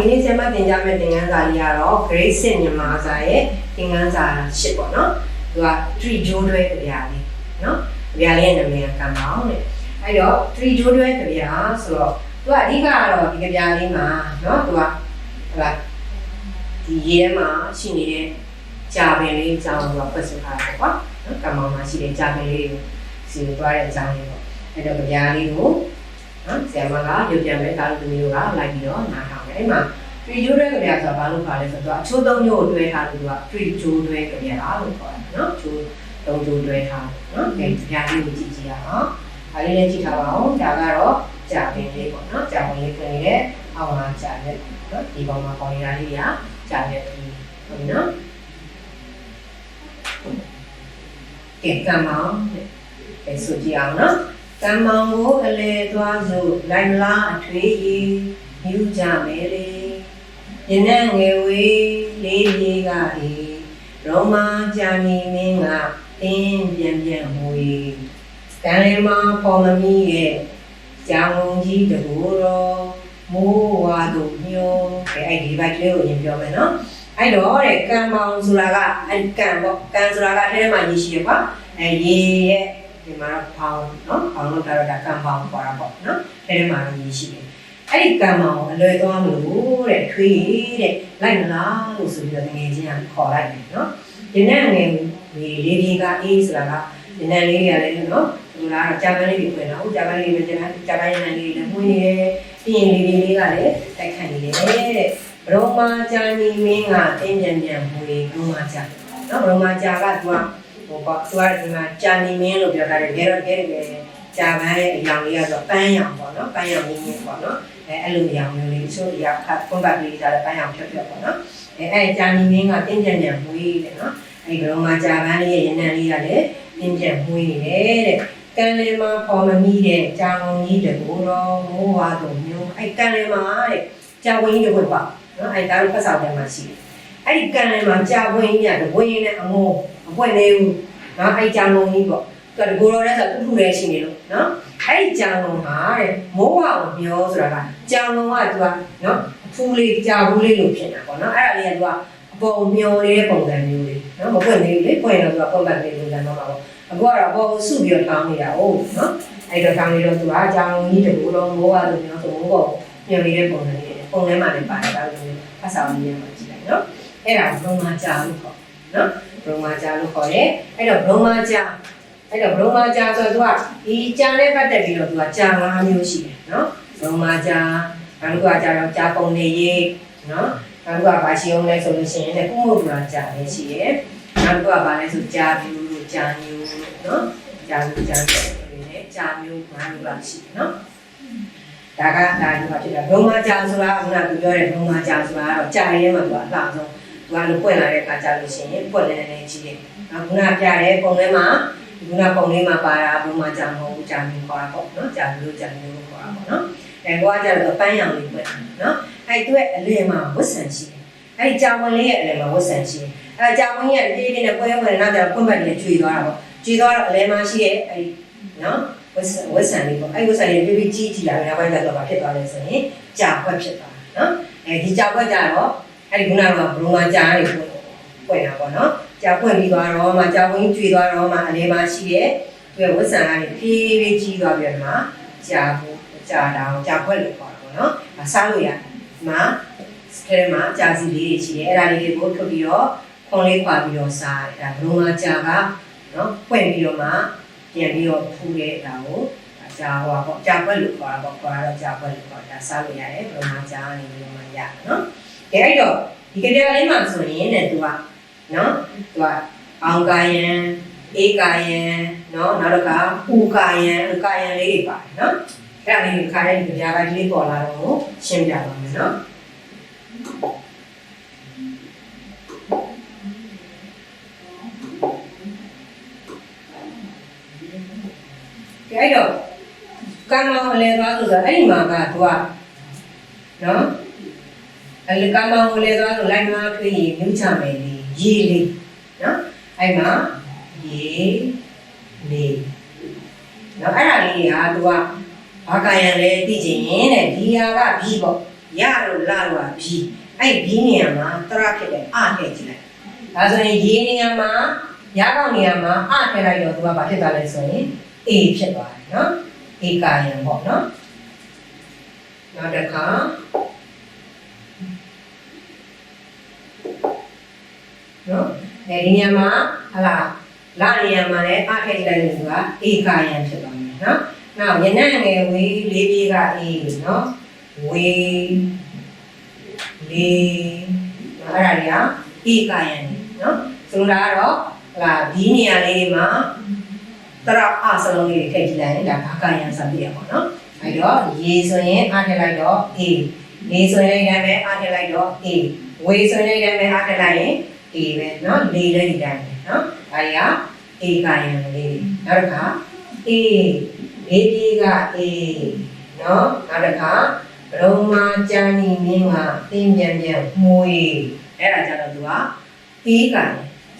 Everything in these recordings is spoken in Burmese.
ဒီနေ့ဆရာမသင်ကြားမယ့်သင်ခန်းစာကြီးကတော့ grade 6မြန်မာစာရဲ့သင်ခန်းစာ8ပေါ့နော်သူက tree ဂျိုးတွဲကြပြလေးနော်ကြပြလေးရဲ့နာမည်ကကံပေါင်းတဲ့အဲ့တော့ tree ဂျိုးတွဲကြပြဆိုတော့သူကအဓိကကတော့ဒီကြပြလေးမှာနော်သူကဟလာဒီရေထဲမှာရှိနေတဲ့ကြာပင်လေးအကြောင်းကိုဖွင့်ဆိုထားတာပေါ့နော်ကံပေါင်းမှာရှိတဲ့ကြာပင်လေးကိုစီကိုသွားတဲ့အကြောင်းလေးပေါ့အဲ့တော့ကြပြလေးကို နော်ဆရာမကရုပ်ပြန်မဲ့ကားလူမျိုးကလိုက်ပြီးတော့နားထောင်တယ်အဲ့မှာ tree ဂျိုးတွဲကြပြဆိုတာဘာလို့ခါလဲဆိုတော့အချိုးသုံးမျိုးကိုတွဲထားလို့သူက tree ဂျိုးတွဲကြပြတာလို့ခေါ်တယ်နော်ဂျိုးသုံးဂျိုးတွဲထားနော်ဒီကြပြလေးကိုကြည့်ကြည့်ရအောင်ဒါလေးလည်းကြည့်ထားပါအောင်ဒါကတော့ကြာပင်လေးပေါ့နော်ကြာပင်လေးပြင်နေတဲ့အောက်မှာကြာတဲ့နော်ဒီပေါ်မှာပေါ်နေတာလေးကကြာတဲ့ဒီဟုတ်ပြီနော်ကဲကံမောင်းတဲ့ဆိုကြည့်အောင်နော် ကံမောင်းကိုအလေသွားစို့လိုက်မလားအထွေးကြီးယူကြမယ်လေယနေ့ငယ်ဝေးလေးလေးကအေးရောမကြာနေမင်းကတင်းပြန်ပြန်မွေကံလေးမပေါ်မမီရဲ့ကြောင်လုံးကြီးတကူတော်မိုးဝါတို့ညိုအဲအဲ့ဒီဘက်ကလေးကိုရင်ပြောမယ်နော်အဲ့တော့တဲ့ကံမောင်ဆိုတာကအဲ့ကံပေါ့ကံဆိုတာကထဲမှာရရှိရပါအဲရေရဲ့ ဒီမှာဖောင်းနော်ဖောင်းလို့ကတော့ဒါကံပေါင်းခေါ်တာပေါ့နော်ထဲမှာရရှိတယ်အဲ့ဒီကံမောင်အလွယ်သွားမလို့တဲ့ထွေးတဲ့လိုက်မလားလို့ဆိုပြီးတော့ငွေချင်းကခေါ်လိုက်တယ်နော်ဒီနေ့ငွေဒီလေးလေးကအေးဆိုတာကဒီနေ့လေးရလဲနော်ဒီလားဂျပန်လေးကိုပြန်တော့ဂျပန်လေးပဲဂျပန်ဂျပန်ရန်လေးလည်းမှုနေတယ်ပြီးရင်လေးလေးလေးကလည်းတိုက်ခိုက်နေတယ်တဲ့ဘရောမာဂျာနီမင်းကတင်းပြန်ပြန်မှုဘရောမာဂျာနော်ဘရောမာဂျာကသူက ဟိုပေါ့သူကဒီမှာဂျာနီမင်းလို့ပြောတာတယ်ခဲတော့ခဲတယ်ဂျာပန်ရဲ့အရောင်လေးကတော့ပန်းရောင်ပေါ့နော်ပန်းရောင်ရင်းရင်းပေါ့နော်အဲအဲ့လိုရောင်မျိုးလေးချို့ရခတ်ကွန်ပတ်လေးကြတဲ့ပန်းရောင်ဖြတ်ဖြတ်ပေါ့နော်အဲအဲ့ဂျာနီမင်းကတင်းပြန်ပြန်မွေးတယ်နော်အဲ့ဒီတော့မှဂျာပန်လေးရဲ့ရနံလေးကလည်းတင်းပြန်မွေးတယ်တဲ့ကံလေးမှာပေါ်မမီတဲ့ဂျာလုံးကြီးတကူတော်မိုးဝါတို့မျိုးအဲ့ကံလေးမှာတဲ့ဂျာဝင်းကြီးတွေပေါ့နော်အဲ့ဒါလို့ဖတ်ဆောင်တယ်မှာရှိတယ်အဲ့ဒီကံလေးမှာဂျာဝင်းကြီးကဝင်းနဲ့အမိုးအပွင့်လေးဘူး နော်အဲ့ဂျာလုံးကြီးပေါ့သူကတကူတော်လည်းဆိုတူတူလေးရှိနေလို့နော်အဲ့ဒီကြောင်လုံးဟာတဲ့မိုးဝအောင်ပြောဆိုတာကကြောင်လုံးကသူကနော်အဖူးလေးကြာဘူးလေးလို့ဖြစ်တာပေါ့နော်အဲ့ဒါလေးကသူကအပေါ်မျောနေတဲ့ပုံစံမျိုးလေးနော်မပွင့်သေးဘူးလေပွင့်တော့သူကပုံစံလေးပုံစံတော့မှာပေါ့အခုကတော့အပေါ်စုပြီးတော့တောင်းနေတာဟုတ်နော်အဲ့တော့တောင်းနေတော့သူကကြောင်လုံးကြီးတကူလုံးမိုးဝလို့ပြောဆိုမိုးပေါ်မျောနေတဲ့ပုံစံလေးပုံထဲမှာလည်းပါတယ်ဒါလိုမျိုးအဆောင်လေးမှာကြည့်လိုက်နော်အဲ့ဒါဘုံမာကြာလို့ခေါ်နော် ဘုံမာကြာလို့ခေါ်တယ်အဲ့တော့ဘုံမာကြာအဲ့တော့ဘရောမာကြာဆိုတော့သူကဒီကြာနဲ့ပတ်သက်ပြီးတော့သူကကြာ၅မျိုးရှိတယ်နော်ဘရောမာကြာနောက်တစ်ခုကကြာတော့ကြာပုံနေရေးနော်နောက်တစ်ခုကဘာရှိအောင်လဲဆိုလို့ရှိရင်လည်းကုမှုဒူရာကြာလည်းရှိရဲ့နောက်တစ်ခုကဘာလဲဆိုကြာမျိုးလို့ကြာမျိုးလို့နော်ကြာမျိုးကြာမျိုးတွေနဲ့ကြာမျိုး၅မျိုးလောက်ရှိတယ်နော်ဒါကဒါဒီမှာဖြစ်တာဘရောမာကြာဆိုတာကခုနကပြောတဲ့ဘရောမာကြာဆိုတာကတော့ကြာရဲမှာသူကအလှဆုံး သူကလို့ပွင့်လာတဲ့အခါကြာလို့ရှိရင်ပွင့်လည်းလည်းကြီးတယ်အခုနကပြတဲ့ပုံထဲမှာဒီကပုံလေးမှာပါတာဘုံမှာကြာမဟုတ်ကြာမျိုးခေါ်တာပေါ့နော်ကြာမျိုးကြာမျိုးခေါ်တာပေါ့နော်အဲကွာကြတော့ပန်းရောင်လေးပဲနော်အဲ့အတွက်အလယ်မှာဝတ်ဆန်ရှိတယ်အဲ့ကြာဝင်လေးရဲ့အလယ်မှာဝတ်ဆန်ရှိတယ်အဲ့ကြာဝင်ရဲ့ဒီဒီနဲ့ပွဲပွဲနောက်ကျတော့ဖွင့်ပတ်လေးကျွေသွားတာပေါ့ကျွေသွားတော့အလယ်မှာရှိရဲ့အဲ့နော်ဝတ်ဆန်ဝတ်ဆန်လေးပေါ့အဲ့ဝတ်ဆန်လေးပြပြကြီးကြီးလာတယ်နောက်ပိုင်းကျတော့ဘာဖြစ်သွားလဲဆိုရင်ကြာခွက်ဖြစ်သွားတာနော်အဲဒီကြာခွက်ကြတော့ အဲ့ဒီခုနကဘရုံမှာကြာနေပွင့်ပွင့်တာပေါ့နော်ကြာပွင့်ပြီးသွားတော့မှကြာဝင်းကျွေသွားတော့မှအလေးမှာရှိတဲ့သူရဲ့ဝတ်ဆံကနေဖြည်းဖြည်းကြီးသွားပြီးတော့မှကြာဘူးကြာတောင်ကြာပွက်လို့ခေါ်တာပေါ့နော်။ဒါစားလို့ရတယ်။ဒီမှာစကဲမှာကြာစီလေးတွေရှိတယ်။အဲ့ဒါလေးတွေကိုထုတ်ပြီးတော့ခွန်လေးခွာပြီးတော့စားတယ်။ဒါဘလုံးမှာကြာကနော်ပွင့်ပြီးတော့မှပြန်ပြီးတော့ဖူးတဲ့ဒါကိုကြာဟောပေါ့ကြာပွက်လို့ခေါ်တာပေါ့ခေါ်တာတော့ကြာပွက်လို့ခေါ်တာစားလို့ရတယ်ဘလုံးမှာကြာနေပြီးတော့မှရတယ်နော်။ ဒါအဲ့တော့ဒီကြတဲ့လေးမှာဆိုရင်တဲ့သူကနော်သူကအောင်ကာယံဧကာယံနော်နောက်တစ်ခါဥကာယံဥကာယံလေးတွေပါတယ်နော်အဲ့ဒါလေးကိုခါတဲ့ဒီကြားကလေးပေါ်လာတော့ရှင်းပြပါမယ်နော်ကြိုက်တော့ကံမောင်အလဲသွားဆိုတော့အဲ့ဒီမှာကသူကနော် အဲ့ဒီကံမောင်အလဲသွားဆိုလိုက်မှာထွေးရင်မြုပ်ချမယ်လေရေလေးနော်အဲ့မှာရေလေးနော်အဲ့ဒါလေးကသူကဘာကာယံလဲသိချင်ရင်တဲ့ဒီဟာကဘီပေါ့ရလို့လာလို့ကဘီအဲ့ဘီနေရာမှာတရဖြစ်တဲ့အထည့်ကြည့်လိုက်ဒါဆိုရင်ရေနေရာမှာရကောက်နေရာမှာအထည့်လိုက်တော့သူကဘာဖြစ်သွားလဲဆိုရင် A ဖြစ်သွားတယ်နော် A ကာယံပေါ့နော်နောက်တစ်ခါ နော်အဲဒီနေရာမှာဟလာလာနေရာမှာလည်းအထည့်လိုက်လို့သူက A ကာယံဖြစ်သွားမယ်နော်နောက်ရနံ့ငယ်ဝေးလေးပြေးက A နော်ဝေးလေးအဲ့ဒါတွေက A ကာယံနော်ဆိုလိုတာကတော့ဟလာဒီနေရာလေးတွေမှာတရအစလုံးလေးတွေထည့်ကြည့်လိုက်ရင်ဒါဘာကယံစပြရပါတော့။အဲတော့ရေဆိုရင်အားထည့်လိုက်တော့ A လေဆိုရင်လည်းပဲအားထည့်လိုက်တော့ A ဝေဆိုရင်လည်းပဲအားထည့်လိုက်ရင် A ပဲเนาะလေလည်းဒီတိုင်းပဲเนาะ။အဲဒီက A ကယံလေးနောက်တစ်ခါ A လေးကြီးက A เนาะနောက်တစ်ခါဘရုံမာကြမ်းနီမင်းကတင်းပြန်ပြန်မှုေးအဲ့ဒါကြတော့သူက A ကယံ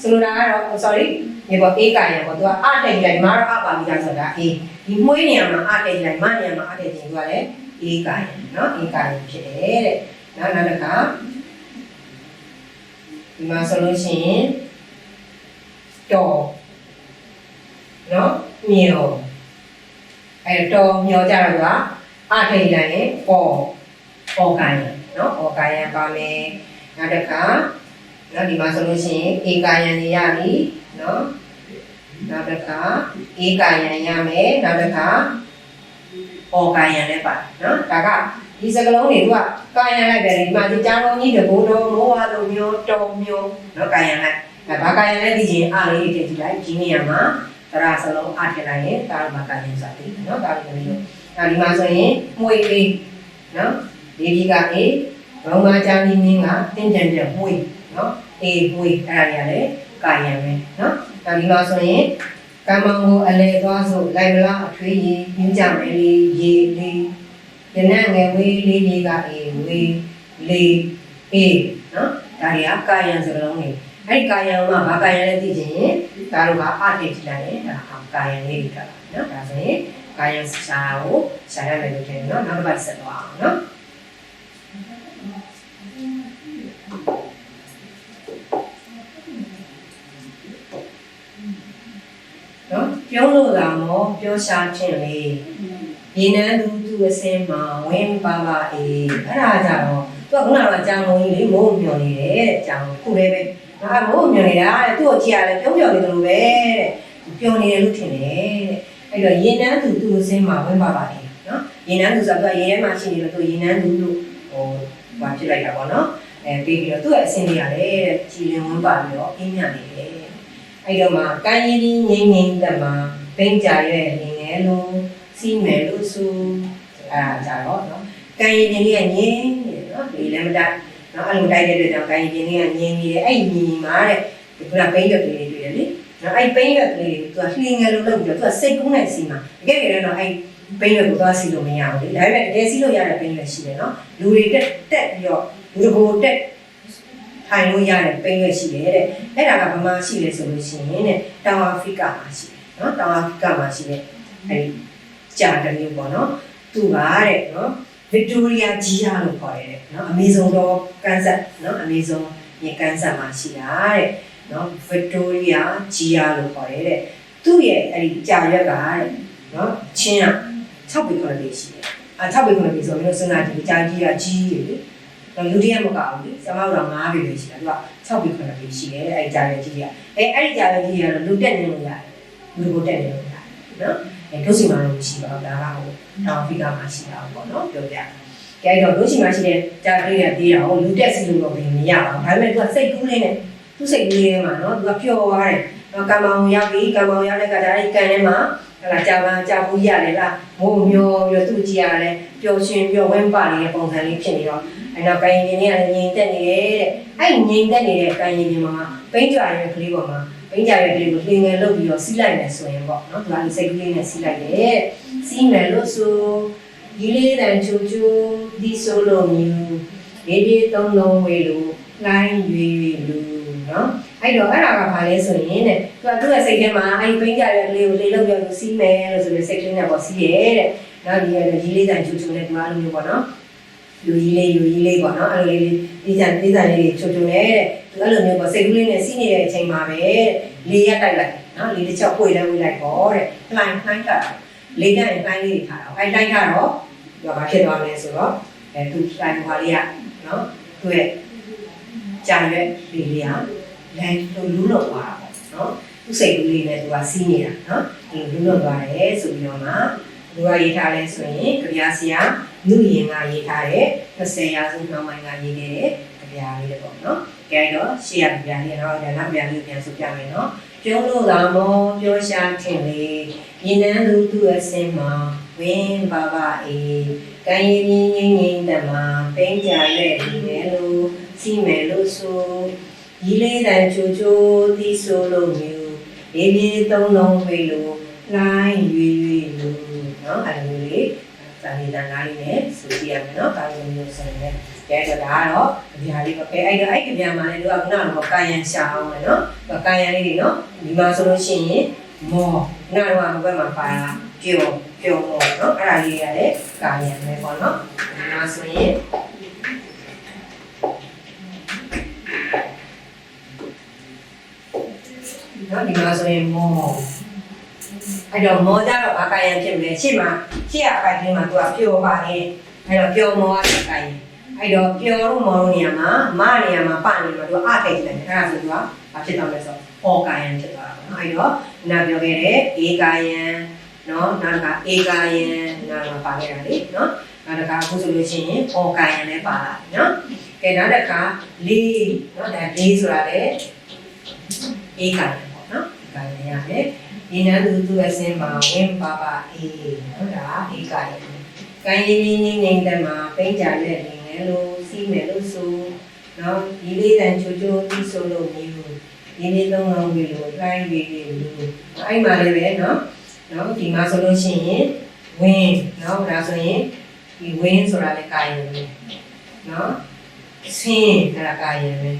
ဆိုလိုတာကတော့ sorry ဒီပေါ် A ကရံပေါ့သူကအတက်ကြီးလိုက်မာရအပါပြီးသားဆိုတာ A ဒီမွေးနေရာမှာအတက်ကြီးလိုက်မနေရာမှာအတက်ကြီးသူကလည်း A ကရံเนาะ A ကရံဖြစ်တယ်တဲ့နောက်နောက်တစ်ခါ ဒီမှာဆိုလို့ရှိရင်တော်နော်မြေအဲတော်မြေကြတော့ကအထိန်လိုက်ရင်ပေါ်ပေါ်ကိုင်းနော်ပေါ်ကိုင်းရပါမယ်နောက်တစ်ခါနော်ဒီမှာဆိုလို့ရှိရင်ဧကာယံနေရပြီနော်နောက်တစ်ခါဧကာယံရမယ်နောက်တစ်ခါ အော်ကာယံလည်းပါနော်ဒါကဒီစကလုံးတွေကကာယံလိုက်တယ်ဒီမှာဒီကြားလုံးကြီးတဘိုးတော်မောဝါလိုမျိုးတော်မျိုးနော်ကာယံလိုက်ဒါဘာကာယံလဲဒီချင်းအားလေးထည့်ကြည့်လိုက်ဒီနေရာမှာသရစလုံးအားထည့်လိုက်ရင်ဒါဘာကာယံဆိုတာသိတယ်နော်ဒါလေးမျိုးဒါဒီမှာဆိုရင်မွေအေးနော်ဒီဒီကအေးဘောင်မချမ်းကြီးင်းကတင်းကြံကြံမွေနော်အေးမွေအဲ့ဒါတွေကလည်းကာယံပဲနော်ဒါဒီမှာဆိုရင် ကံမောင်ကိုအလဲသွားဆိုလိုက်မလားအထွေးရေပြင်းကြမယ်လေရေလေးယနငယ်ဝေးလေးလေးကအေးဝေးလေးအေးနော်ဒါတွေကကာယံစကားလုံးတွေအဲ့ဒီကာယံမှာဘာကာယံလဲသိချင်ရင်ဒါတို့ကအထည့်ကြည့်လိုက်ရင်ဒါကာယံလေးတွေကနော်ဒါဆိုရင်ကာယံစာကိုရှာရမယ်လို့ထင်တယ်နော်နောက်တစ်ပတ်ဆက်သွားအောင်နော်နော် ပြောလို့လာမောပြောရှာခြင်းလေရေနန်းသူသူအစင်းမှာဝင်းပါပါအေးအဲ့ဒါကြတော့သူကခုနကကြောင်လုံးကြီးလေမိုးမျောနေတယ်တဲ့ကြောင်ခုလေးပဲငါမိုးမျောနေတာတဲ့သူ့ကိုကြည့်ရတယ်ပြုံးပြော်နေတယ်လို့ပဲတဲ့ပျော်နေတယ်လို့ထင်တယ်တဲ့အဲ့တော့ရေနန်းသူသူအစင်းမှာဝင်းပါပါအေးနော်ရေနန်းသူဆိုတော့ရေထဲမှာရှိနေလို့သူရေနန်းသူလို့ဟိုဟာဖြစ်လိုက်တာပေါ့နော်အဲပြီးပြီးတော့သူ့ရဲ့အစင်းလေးရတယ်တဲ့ကြည်လင်ဝင်းပါပြီးတော့အင်းညနေတယ် အဲ့တော့မှကိုင်းရင်ငိမ့်ငိမ့်တက်မှာပင်းကြရဲ့နေငယ်လို့စီးမယ်လို့ဆိုအဲ့ဒါကြတော့နော်ကိုင်းရင်လေးကငင်းနေနော်ဒီလည်းမတိုက်နော်အဲ့လိုတိုက်တဲ့အတွက်ကြောင့်ကိုင်းရင်လေးကငင်းနေတယ်အဲ့ညီမှာတဲ့ဒီကပင်းရွက်ကလေးတွေ့တယ်လေနော်အဲ့ပင်းရွက်ကလေးသူကလှင်ငယ်လို့လုပ်ပြီးတော့သူကစိတ်ကူးနဲ့စီမှာတကယ်ကြတော့အဲ့ပင်းရွက်ကိုသွားစီလို့မရဘူးလေဒါပေမဲ့တကယ်စီလို့ရတဲ့ပင်းရွက်ရှိတယ်နော်လူတွေတက်တက်ပြီးတော့လူတကိုတက် ထိုင်လို့ရတဲ့ပိန်းရွက်ရှိတယ်တဲ့အဲ့ဒါကဗမာရှိတယ်ဆိုလို့ရှိရင်တဲ့တောင်အာဖရိကမှာရှိတယ်နော်တောင်အာဖရိကမှာရှိတဲ့အဲ့ဒီကြာတမျိုးပေါ့နော်သူကတဲ့နော်ဗစ်တိုးရီယာဂျီယာလို့ခေါ်ရတယ်နော်အမေဇုံတော့ကန်ဆတ်နော်အမေဇုံမြေကန်ဆတ်မှာရှိတာတဲ့နော်ဗစ်တိုးရီယာဂျီယာလို့ခေါ်ရတဲ့သူ့ရဲ့အဲ့ဒီကြာရွက်ကတဲ့နော်ချင်းက6ပေ9ပေရှိတယ်အာ6ပေ9ပေဆိုတော့စဉ်းစားကြည့်ကြာကြီးကကြီးရလေ တော့လူတရက်မကောက်ဘူးလေဆမတို့တော့9ပေပဲရှိတာသူက6ပေ9ပေရှိတယ်အဲ့ဒီကြာရွက်ကြီးကအဲအဲ့ဒီကြာရွက်ကြီးကတော့လူတက်နေလို့ရတယ်လူကိုတက်နေလို့ရတယ်နော်အဲဒုစီမာလို့ရှိပါတော့ဒါကဟိုတောင်အာဖရိကမှာရှိတာပေါ့နော်ပြောပြကြဲတော့ဒုစီမာရှိတဲ့ကြာတွေးရသေးတာဟိုလူတက်စီလို့တော့မရပါဘူးဒါပေမဲ့သူကစိတ်ကူးလေးနဲ့သူစိတ်ကူးလေးထဲမှာနော်သူကပျော်သွားတယ်နော်ကံမောင်ရောက်ပြီကံမောင်ရောက်တဲ့ကဒါအဲ့ကံထဲမှာဟလာကြာပါကြာဘူးရတယ်လားမိုးမျောပြီးတော့သူ့ကြည့်ရတယ်ပျော်ရှင်ပျော်ဝင်းပါနေတဲ့ပုံစံလေးဖြစ်နေတော့ အဲ့တော့ကိုင်ရင်ကြီးကလည်းငြိမ်သက်နေတယ်တဲ့အဲ့ငြိမ်သက်နေတဲ့ကိုင်ရင်ကြီးမှာပိန်းကြရွယ်ကလေးပေါ်မှာပိန်းကြရွယ်ကလေးကိုလှင်ငယ်လုပ်ပြီးတော့စီးလိုက်မယ်ဆိုရင်ပေါ့နော်သူကဒီစိတ်ကလေးနဲ့စီးလိုက်တယ်စီးမယ်လို့ဆိုဒီလေးတန်ချူချူဒီဆိုလိုမျိုးဒီဒီသုံးလုံးဝေလို့လိုင်းရွေလူနော်အဲ့တော့အဲ့ဒါကဘာလဲဆိုရင်တဲ့သူကသူ့ရဲ့စိတ်ထဲမှာအဲ့ဒီပိန်းကြရွယ်ကလေးကိုလေလုပ်ပြီးတော့စီးမယ်လို့ဆိုပြီးစိတ်ကလေးနဲ့ပေါ့စီးရဲတဲ့နောက်ဒီရဒီလေးတန်ချူချူနဲ့သူကအဲ့လိုမျိုးပေါ့နော် ယူကြီးလေးယူကြီးလေးပေါ့နော်အဲ့လိုလေးဒီစံဒီစံလေးချိုချိုနဲ့တဲ့သူအဲ့လိုမျိုးပေါ့စိတ်ကူးလေးနဲ့စီးနေတဲ့အချိန်မှာပဲလေးရက်တိုက်လိုက်နော်လေးတစ်ချက်ပွေလဲဝေးလိုက်ပေါ့တဲ့လှိုင်းလှိုင်းထားတာလေးတိုင်းလှိုင်းလေးတွေထားတာအဲ့တိုင်းထားတော့ဒီကဘာဖြစ်သွားလဲဆိုတော့အဲသူလှိုင်းခွာလေးကနော်သူ့ရဲ့ကြာရွက်လေးလေးဟာလမ်းသူလူးလို့သွားတာပေါ့နော်သူစိတ်ကူးလေးနဲ့သူကစီးနေတာနော်ဒီလူးလို့သွားတယ်ဆိုပြီးတော့မှသူကရေးထားလဲဆိုရင်ကြပြားစရာ လူရင်ကရေးထားတဲ့30ရာစုနှောင်းပိုင်းကရေးခဲ့တဲ့ကြပြားလေးတွေပေါ့နော်ကြိုင်တော့ရှေ့ရကြပြားလေးတော့ဒါနောက်ကြပြားလေးပြန်ဆိုပြမယ်နော်ပြုံးလို့သာမောပြောရှာထင်လေရင်နန်းသူသူ့အစင်မှာဝင်းပါပါအေးကံရည်ရင်းငိမ့်ငိမ့်တမပိန်းကြရဲ့ဒီလေလို့စီမယ်လို့ဆိုရီလေးတန်ချိုချိုတီးဆိုလို့မျိုးဒီပြေသုံးလုံးဖေးလို့လိုင်းရွေရွေလို့နော်အဲ့လိုလေး စာရင်းတန်းလေးနဲ့ဆိုကြည့်ရမယ်နော်ကာယမျိုးဆိုရင်ကဲတော့ဒါကတော့ကြပြားလေးပဲအဲ့တော့အဲ့ကြပြားမှာလည်းတို့ကခုနကတော့ကာယံရှာအောင်မယ်နော်ကာယံလေးတွေနော်ဒီမှာဆိုလို့ရှိရင်မောနာတော့ဘက်မှာပါတာပြောပြောမောနော်အဲ့ဒါလေးရတဲ့ကာယံပဲပေါ့နော်ဒီမှာဆိုရင်နော်ဒီမှာဆိုရင်မောအဲ့တော့မောကြတော့ဘာကာယံဖြစ်မလဲရှေ့မှာ ရှေ့အပိုင်လေးမှာသူကပြောပါလေအဲ့တော့ပြောမောကကာယံအဲ့တော့ပြောလို့မောလို့နေရာမှာမနေရာမှာပနေမှာသူကအထိတ်တယ်အဲ့ဒါဆိုသူကဘာဖြစ်သွားလဲဆိုတော့ဩကာယံဖြစ်သွားတာပေါ့နော်အဲ့တော့နာပြောခဲ့တဲ့ဧကာယံနော်နောက်ကဧကာယံနာမှာပါခဲ့တာလေနော်နောက်တစ်ခါအခုဆိုလို့ရှိရင်ဩကာယံလည်းပါလာပြီနော်ကဲနောက်တစ်ခါလေးနော်ဒါလေးဆိုတာလေဧကာယံပေါ့နော်ဧကာယံရတယ် ဒီနန်းသူသူအစင်းမှာဝင်းပါပါအေးနော်ဒါဧကာယံကိုင်းရင်းရင်းငိမ့်ငိမ့်တက်မှာပိန်းကြလက်နေတယ်လို့စီးမယ်လို့ဆိုနော်ဒီလေးတန်ချိုချိုပြီးဆိုလို့မျိုးဒီနေ့သုံးလုံးပြီးလို့လှိုင်းပြီးပြီးလို့အဲ့မှာလည်းပဲနော်နော်ဒီမှာဆိုလို့ရှိရင်ဝင်းနော်ဒါဆိုရင်ဒီဝင်းဆိုတာလည်းကာယံပဲနော်ဆင်းဒါကာယံပဲ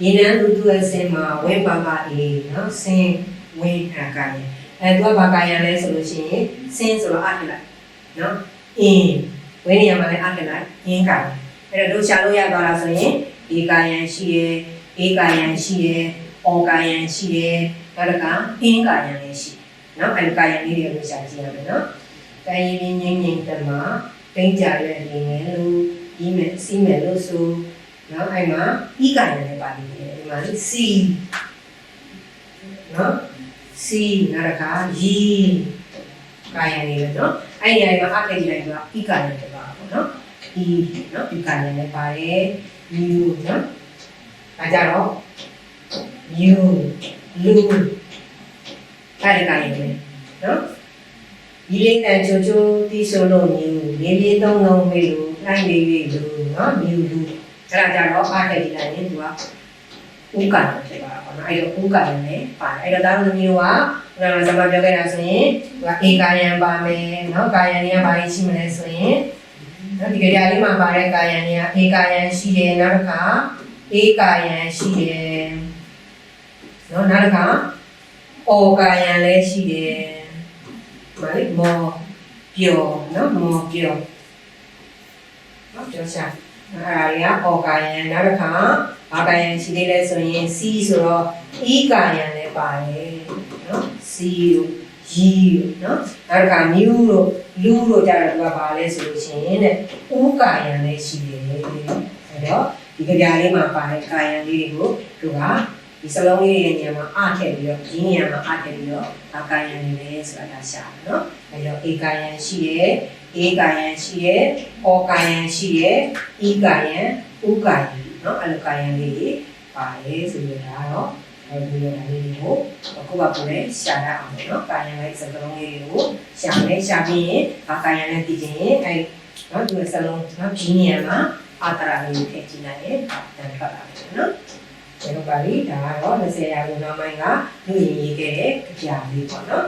ဒီနန်းသူသူအစင်းမှာဝင်းပါပါအေးနော်ဆင်း ဝင်းဒါကာယံအဲသူကဘာကာယံလဲဆိုလို့ရှိရင်ဆင်းဆိုတော့အထလိုက်နော်အင်းဝင်းနေရာမှာလည်းအထလိုက်အင်းကာယံအဲ့တော့တို့ရှာလို့ရသွားတာဆိုရင်ဒီကာယံရှိရဲ့ဧကာယံရှိရဲ့ဩကာယံရှိရဲ့နောက်တစ်ခါအင်းကာယံလည်းရှိနော်အဲ့ဒီကာယံလေးတွေကိုရှာကြည့်ရမယ်နော်ကာယရင်းငိမ့်ငိမ့်တမတိတ်ကြရဲ့နေငယ်လို့ဒီမဲ့စီးမဲ့လို့ဆိုနော်အဲ့မှာဤကာယံလည်းပါနေတယ်ဒီမှာစီနော် စီနောက်တစ်ခါရီကာယံလေးပဲနော်အဲ့ဒီအရာမှာအခေကြီးလိုက်တော့ဤကာယံတွေပါပေါ့နော်ဤနော်ဤကာယံလည်းပါတယ်ယူနော်ဒါကြတော့ယူလူအဲ့ဒီကာယံလေးနော်ဒီလေးတန်ချိုချိုတီးဆိုလို့မြူလေးလေးသုံးလုံးမေးလို့နှိုင်းလေးလေးလူနော်မြူလူအဲ့ဒါကြတော့အခေကြီးလိုက်ရင်သူက ဥက္ကာဖြစ်သွားတာပေါ့နော်အဲ့တော့ဥက္ကာလည်းပါတယ်အဲ့တော့ဒါလိုမျိုးကဘယ်မှာစမပြောခဲ့တာဆိုရင်သူကဧကာယံပါမယ်နော်ကာယံတွေကဘာရှိမလဲဆိုရင်နော်ဒီကြရာလေးမှာပါတဲ့ကာယံတွေကဧကာယံရှိတယ်နောက်တစ်ခါဧကာယံရှိတယ်နော်နောက်တစ်ခါဩကာယံလည်းရှိတယ်မလေးမောပျော်နော်မောပျော်နော်ပြောရှာ အဲ့ဒါတွေကဩကာယံနောက်တစ်ခါဘာကာယံရှိသေးလဲဆိုရင်စီဆိုတော့ဤကာယံလည်းပါတယ်နော်စီတို့ရီတို့နော်နောက်တစ်ခါမြူးတို့လူတို့ကြတော့သူကဘာလဲဆိုလို့ရှိရင်တဲ့ဥကာယံလည်းရှိတယ်အဲ့တော့ဒီကြပြားလေးမှာပါတဲ့ကာယံလေးတွေကိုသူကဒီစလုံးလေးရဲ့နေရာမှာအထည့်ပြီးတော့ဒီနေရာမှာအထည့်ပြီးတော့အာကာယံနေလဲဆိုတာဒါရှာတယ်နော်အဲတော့ဧကာယံရှိရဲ့ ဧကာယံရှိရဲ့ဩကာယံရှိရဲ့ဤကာယံဥကာယံနော်အဲ့လိုကာယံလေးတွေပါတယ်ဆိုတော့ဒါတော့အဲဒီလိုဒါလေးတွေကိုအခုကကိုလည်းရှာရအောင်နော်ကာယံလိုက်စကလုံးလေးတွေကိုရှာမယ်ရှာပြီးရင်ဘာကာယံနဲ့တည်ခြင်းရင်အဲနော်ဒီစလုံးနော်ဒီနေရာမှာအာတရာလေးထည့်ကြည့်လိုက်ရင်တန်ထွက်လာတယ်နော်ဒီလိုပါလိဒါကတော့20ရာခိုင်နှုန်းမိုင်းကလူရင်းရေးခဲ့တဲ့ကြာလေးပေါ့နော်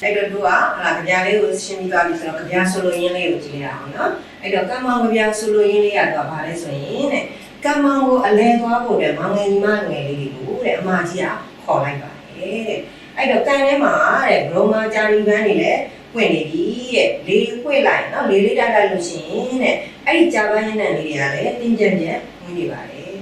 အဲ့တော့သူကဟာကြပြလေးကိုရှင်းပြီးသွားပြီဆိုတော့ကြပြဆိုလိုရင်းလေးကိုကြည့်ရအောင်နော်အဲ့တော့ကမ္မောင်ကြပြဆိုလိုရင်းလေးကတော့ဗာလဲဆိုရင်တဲ့ကမ္မောင်ကိုအလဲသွားဖို့တဲ့မောင်ငယ်ညီမငယ်လေးတွေကိုတဲ့အမကြီးကခေါ်လိုက်ပါတယ်တဲ့အဲ့တော့ကန်ထဲမှာတဲ့ဘရိုမာဂျာရီဘန်းနေလဲဝပွင့်နေပြီတဲ့လေးပွင့်လိုက်နော်လေးလေးတက်လိုက်လို့ရှိရင်တဲ့အဲ့ဒီကြာပန်းရင်းနဲ့လေးတွေကလည်းတင်းကြပ်ကြပ်ဝင်နေပါတယ်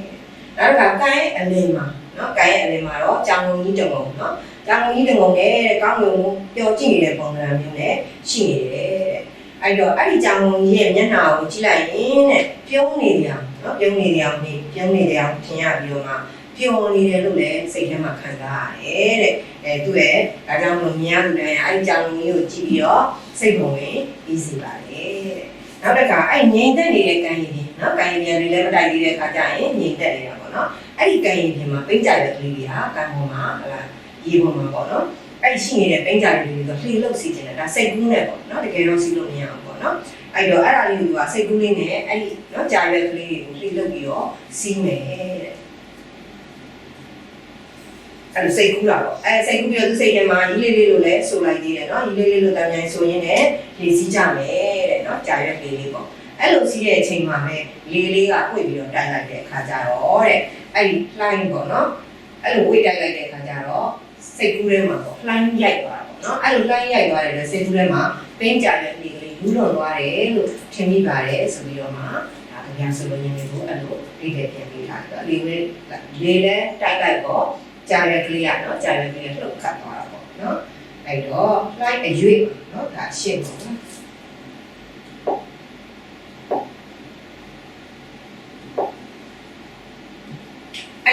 နောက်တစ်ခါကိုင်းအလင်းမှာနော်ကိုင်းအလင်းမှာတော့ကြောင်လုံးကြီးတုံငုံနော် ကြောင်လုံးကြီးတုံငုံနဲ့တဲ့ကောင်းကင်ကိုပျော်ကြည့်နေတဲ့ပုံစံမျိုးနဲ့ရှိနေတယ်တဲ့အဲ့တော့အဲ့ဒီကြောင်လုံးကြီးရဲ့မျက်နှာကိုကြည့်လိုက်ရင်တဲ့ပြုံးနေတယ်နော်ပြုံးနေတယ်အောင်နေပြုံးနေတယ်အောင်ထင်ရပြီးတော့မှပျော်နေတယ်လို့လည်းစိတ်ထဲမှာခံစားရတယ်တဲ့အဲသူ့ရဲ့ဒါကြောင့်မလို့မြင်ရတဲ့အဲ့ဒီကြောင်လုံးကြီးကိုကြည့်ပြီးတော့စိတ်ပုံဝင်ပြီးစီပါတယ်တဲ့နောက်တစ်ခါအဲ့ငြိမ်သက်နေတဲ့ကံရည်တွေနော်ကံရည်တွေလည်းမတိုက်သေးတဲ့အခါကျရင်ငြိမ်သက်နေတာပေါ့နော်အဲ့ဒီကံရည်တွေမှာပိတ်ကြတဲ့ကလေးတွေဟာကံပေါ်မှာဟလာ ရေပေါ်မှာပေါ့နော်အဲ့ဒီရှိနေတဲ့ပိတ်ကြတဲ့ကလေးတွေဆိုလှေလို့စီချင်တယ်ဒါစိတ်ကူးနဲ့ပေါ့နော်တကယ်တော့စီလို့မရအောင်ပေါ့နော်အဲ့တော့အဲ့ဒါလေးကစိတ်ကူးလေးနဲ့အဲ့ဒီနော်ကြာရွယ်ကလေးတွေကိုလှေလို့ပြီးတော့စီးမယ်တဲ့အဲ့စိတ်ကူးတာပေါ့အဲစိတ်ကူးပြီးတော့သူစိတ်ထဲမှာရီးလေးလေးလို့လည်းဆိုလိုက်သေးတယ်နော်ရီးလေးလေးလို့တမ်းပြန်ဆိုရင်းနဲ့လေစီးကြမယ်တဲ့နော်ကြာရွက်လေးလေးပေါ့အဲ့လိုစီးတဲ့အချိန်မှာပဲလေလေးကပွေပြီးတော့တိုက်လိုက်တဲ့အခါကျတော့တဲ့အဲ့ဒီလှိုင်းပေါ့နော်အဲ့လိုဝိတ်တိုက်လိုက်တဲ့အခါကျတော့ စိတ်ကူးထဲမှာပေါ့လှိုင်းရိုက်သွားတာပေါ့နော်အဲ့လိုလှိုင်းရိုက်သွားတယ်လေစိတ်ကူးထဲမှာပင်းကြာရွက်လေးလေးယူလွန်သွားတယ်လို့ထင်မိပါတယ်ဆိုပြီးတော့မှဒါအများဆိုလို့ရင်းတွေကိုအဲ့လိုပြည့်တဲ့ပြန်ပြီးထားတယ်လေလေးလေလဲတိုက်လိုက်ပေါ့ကြာရကလေးရနော်ကြာရကလေးလှုပ်ခတ်သွားတာပေါ့နော်အဲ့တော့ flight အရွေ့နော်ဒါရှင်းပေါ့နော်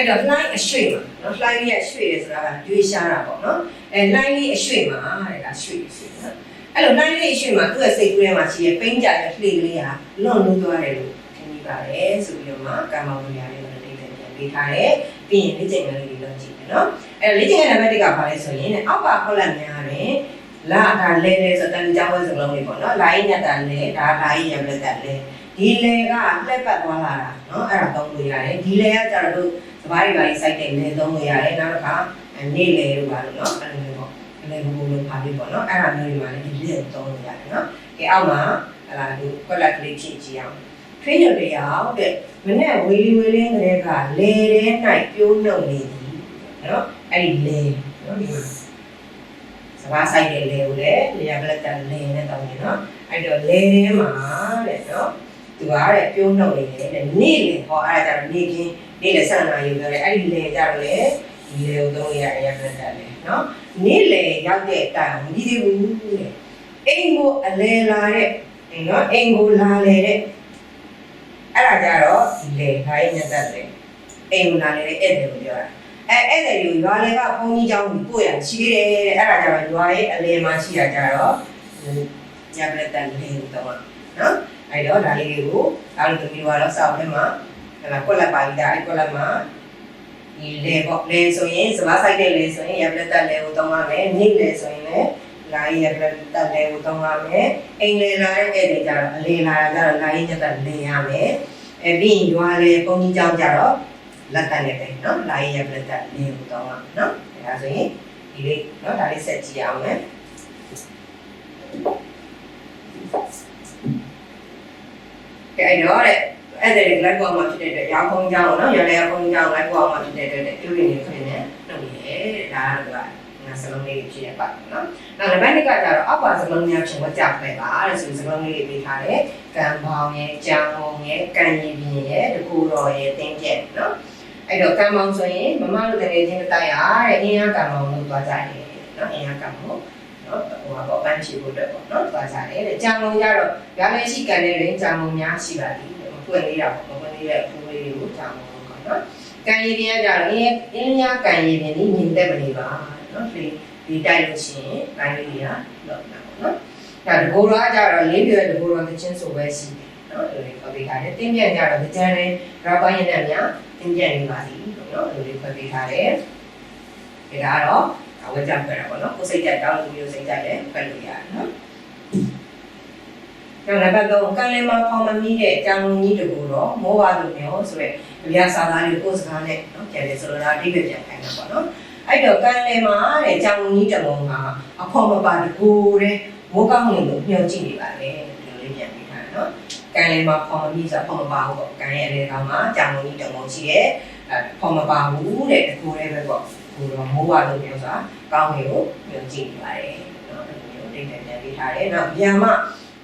အဲ့တော့ flight အရွှေ့မှာနော် flight လေးရရွှေ့တယ်ဆိုတာကရွေးရှားတာပေါ့နော်အဲ line လေးအရွှေ့မှာတဲ့ဒါရွှေ့ရွှေ့နော်အဲ့လို line လေးအရွှေ့မှာသူ့ရဲ့စိတ်ကူးထဲမှာရှိတဲ့ပိန်းကြတဲ့လှေကလေးကလွန်လို့သွားတယ်လို့ထင်မိပါတယ်ဆိုပြီးတော့မှကာမဝိညာဉ်လေးကိုလည်းတိတ်တိတ်ပြန်ပေးထားတယ်ပြီးရင်လေ့ကျင့်ခန်းလေးတွေလုပ်ကြည့်မယ်နော်အဲ့လေ့ကျင့်ခန်းနံပါတ်1ကဘာလဲဆိုရင်အောက်ကခေါက်လက်များတွင်လာဒါလဲလဲဆိုတန်ကြောင်းဝဲစကလုံးလေးပေါ့နော်လာရင်ညက်တာလဲဒါလာရင်ရလက်တာလဲဒီလဲကလှက်ပတ်သွားလာတာနော်အဲ့ဒါသုံးလို့ရတယ်ဒီလဲကကြတော့တို့ စပားတွေပါလေးစိုက်တဲ့လဲသုံးလို့ရတယ်နောက်တစ်ခါနေလဲလို့ပါလို့နော်အဲ့လိုမျိုးပေါ့လဲဘူဘူလို့ပါလေးပေါ့နော်အဲ့ဒါမျိုးတွေပါလေဒီလဲသုံးလို့ရတယ်နော်ကဲအောက်မှာဟလာဒီခေါက်လက်ကလေးဖြည့်ကြည့်အောင်ထွေးရတရားတဲ့မနဲ့ဝေးဝေးလေးကလေးကလဲတဲ့၌ပြိုးနှုတ်နေသည်နော်အဲ့ဒီလေနော်ဒီစဘာဆိုင်တဲ့လေကိုလေလေရပလက်တန်လေနဲ့တောင်းနေနော်အဲ့တော့လေထဲမှာတဲ့နော်သူကတဲ့ပြုံးနှုတ်နေတယ်တဲ့နေ့လေဟောအဲ့ဒါကြတော့နေ့ကင်း နေ့လည်းဆန္ဒယူပြောတယ်အဲ့ဒီလေကြတော့လေဒီလေကိုသုံးရအရာမှန်တယ်နော်နေ့လေရောက်တဲ့အတိုင်းမကြည့်သေးဘူးတဲ့အိမ်ကိုအလဲလာတဲ့နော်အိမ်ကိုလာလေတဲ့အဲ့ဒါကြတော့ဒီလေခိုင်းနေတတ်တယ်အိမ်ကိုလာလေတဲ့အဲ့တယ်ကိုပြောတာအဲအဲ့တယ်ကိုရွာလေကဘုန်းကြီးကျောင်းကိုပို့ရရှိသေးတယ်တဲ့အဲ့ဒါကြတော့ရွာရဲ့အလဲမှာရှိတာကြတော့ညပလက်တန်လေတော့နော်အဲ့တော့ဒါလေးကိုဒါလိုသမီးတို့ကတော့စောင့်ထဲမှာ ဟလာကွက်လက်ပါလိတာအဲ့ကွက်လက်မှာဒီလေပေါ့လေဆိုရင်စဘာဆိုင်တဲ့လေဆိုရင်ရပလက်တန်လေးကိုတောင်းရမယ်နေ့လေဆိုရင်လည်းလာရပလက်တန်လေးကိုတောင်းရမယ်အိမ်လေလာတဲ့အဲ့ဒီကြတော့အလေလာတာကြတော့လာရညတက်လေရမယ်အဲပြီးရင်ရွာလေဘုန်းကြီးเจ้าကြတော့ လက်တက်နဲ့ပဲเนาะလာရင်ရလက်တက်လေးကိုတော့เนาะဒါဆိုရင်ဒီလေးเนาะဒါလေးဆက်ကြည့်အောင်မယ်ကဲအဲ့တော့တဲ့ အဲ့ဒါတွေလိုက်ပေါ်မှာဖြစ်တဲ့အတွက်ရောင်းခုံးကြောင်းနော်ရောင်းလဲခုံးကြောင်းလိုက်ပေါ်မှာဖြစ်တဲ့အတွက်တူရင်းနေဖြစ်နေလုပ်ရတယ်ဒါကတော့ငါစလုံးလေးဖြစ်ရပါနော်နောက်တစ်ပိုင်းတစ်ကကျတော့အောက်ပါစလုံးများဖြစ်ဝကြပဲပါတဲ့ဆိုစလုံးလေးတွေပေးထားတယ်ကံပေါင်းရဲ့ကြောင်းပေါင်းရဲ့ကံရည်ပြင်ရဲ့တကူတော်ရဲ့တင်းကျက်နော်အဲ့တော့ကံပေါင်းဆိုရင်မမတို့တကယ်ချင်းတိုက်ရတဲ့အင်းရကံပေါင်းလို့သွားကြတယ်နော်အင်းရကံပေါင်းနော်ဟိုကတော့ပန်းဖြေဖို့အတွက်ပေါ့နော်သွားကြတယ်တဲ့ကြောင်လုံးကြတော့ရာလည်းရှိကံတဲ့တွင်ကြောင်လုံးများရှိပါသည် ကွက်လေးတော့ဘဘလေးရဲ့အဖိုးလေးကိုကြောင်းအောင်ပါနော်ကံရည်တွေကကြတော့အင်းအင်းများကံရည်တွေနေမြင်သက်မနေပါနော်ဒီဒီတိုက်လို့ရှိရင်ကံရည်တွေကလောက်တာပေါ့နော်ဒါတကိုယ်တော့ကြတော့လေးပြည့်တကိုယ်တော့ကချင်းဆိုပဲရှိတယ်နော်ဒီလိုဖွဲ့ပေးထားတယ်တင်းပြန်ကြတော့ကြံတယ်ရောပိုင်းရတဲ့များတင်းပြန်နေပါသည်နော်ဒီလိုဖွဲ့ပေးထားတယ်ဒါကတော့ဝေကြံဖွဲ့တာပေါ့နော်ကိုစိတ်ကြိုက်တောင်းလို့မျိုးစိတ်ကြိုက်တယ်ဖွဲ့လို့ရတယ်နော် နောက်နံပါတ်3ကံလင်းမှာဖောင်မမီးတဲ့အကြောင်းကြီးတကူတော့မောပါလို့မျိုးဆိုရဲအပြာစာသားလေးကိုယ်စကားနဲ့နော်ပြန်လေဆိုတော့အဓိပ္ပာယ်ပြန်ခိုင်းတာပေါ့နော်။အဲ့တော့ကံလင်းမှာတဲ့အကြောင်းကြီးတကုံကအဖော်မပါတကူတဲ့မိုးကောင်းနေလို့ညှော်ကြည့်နေပါလေဒီလိုလေးပြန်ပြီးထားနော်။ကံလင်းမှာဖောင်မမီးဆိုဖောင်မပါဘူးပေါ့။ကံရဲ့အလေကောင်မှာအကြောင်းကြီးတကုံရှိရဲ့အဲဖော်မပါဘူးတဲ့တကူလေးပဲပေါ့ဟိုတော့မိုးပါလို့ပြောတာကောင်းနေလို့ပြောကြည့်နေပါတယ်နော်အဲ့လိုမျိုးတိတ်တန်တန်လေးပေးထားတယ်နောက်ဗျာမ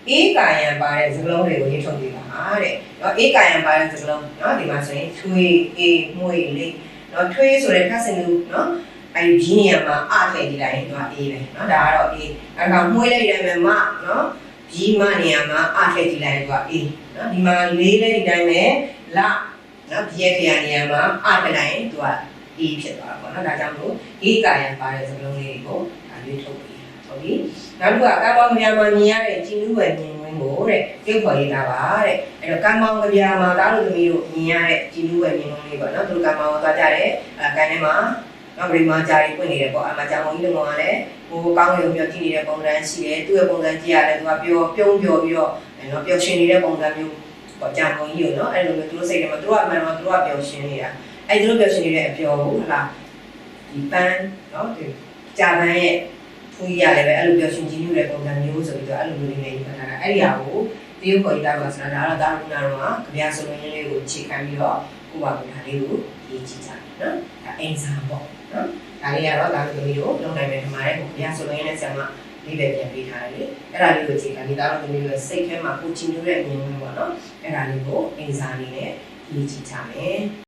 အေးကာယံပါတဲ့စကလုံးတွေကိုရေးထုတ်ပေးပါတဲ့နော်အေးကာယံပါတဲ့စကလုံးနော်ဒီမှာဆိုရင်ထွေးအေးမွေးလေးနော်ထွေးဆိုတဲ့ခက်စင်လူနော်အဲဒီဂျီနီယာမှာအထည့်ကြည့်လိုက်ရင်သူကအေးပဲနော်ဒါကတော့အေးအဲကောင်မွေးလိုက်တယ်မယ်မနော်ဂျီမနေရာမှာအထည့်ကြည့်လိုက်ရင်သူကအေးနော်ဒီမှာလေးလေးဒီတိုင်းပဲလနော်ဒီရဲ့ခရနေရာမှာအထည့်လိုက်ရင်သူကအေးဖြစ်သွားတာပေါ့နော်ဒါကြောင့်မို့အေးကာယံပါတဲ့စကလုံးလေးတွေကိုဒါရွေးထုတ်ပေး ဟုတ်ပြီနောက်တစ်ခုကကာမောင်ကြပြာမှာမြင်ရတဲ့ကြည်နူးဝယ်မြင်ဝင်ကိုတဲ့ပြုတ်ခေါ်ရတာပါတဲ့အဲ့တော့ကာမောင်ကြပြာမှာသားတို့သမီးတို့မြင်ရတဲ့ကြည်နူးဝယ်မြင်ဝင်လေးပေါ့နော်သူတို့ကာမောင်ကိုသွားကြတယ်အဲကိုင်းထဲမှာနောက်ပြီးမှဂျာရီပွင့်နေတယ်ပေါ့အမှကြောင်ကြီးတို့ကလည်းဟိုကောင်းရုံပြောကြည့်နေတဲ့ပုံစံရှိတယ်သူ့ရဲ့ပုံစံကြည့်ရတယ်သူကပျော်ပြုံးပျော်ပြီးတော့နော်ပျော်ရွှင်နေတဲ့ပုံစံမျိုးပေါ့ကြောင်ကြီးကိုနော်အဲ့လိုမျိုးသူတို့စိတ်ထဲမှာသူတို့အမှန်တော့သူတို့ကပျော်ရွှင်နေတာအဲ့သူတို့ပျော်ရွှင်နေတဲ့အပျော်ကိုဟလာဒီပန်းနော်ဒီဂျာပန်းရဲ့ ဖူးရတယ်ပဲအဲ့လိုပြောရှင်ကြီးမှုတဲ့ပုံစံမျိုးဆိုပြီးတော့အဲ့လိုမျိုးလေးနေမှတ်ထားတာအဲ့ဒီဟာကိုတရုတ်ခေါ်ရေးတာပါဆိုတာဒါတော့ဒါကနာတော့ကကြပြဆိုရင်လေးကိုချိန်ခံပြီးတော့ကိုပါကဒါလေးကိုရေးကြည့်ကြတယ်နော်ဒါအင်ဇာပေါ့နော်ဒါလေးကတော့ဒါလိုမျိုးလုံးနိုင်မယ်ထင်ပါတယ်ကိုကြပြဆိုရင်လည်းဆံမလေးပဲပြန်ပေးထားတယ်လေအဲ့ဒါလေးကိုချိန်ခံပြီးဒါတော့ဒီလိုစိတ်ထဲမှာကိုချင်လို့တဲ့အမြင်မျိုးပေါ့နော်အဲ့ဒါလေးကိုအင်ဇာလေးနဲ့ရေးကြည့်ကြမယ်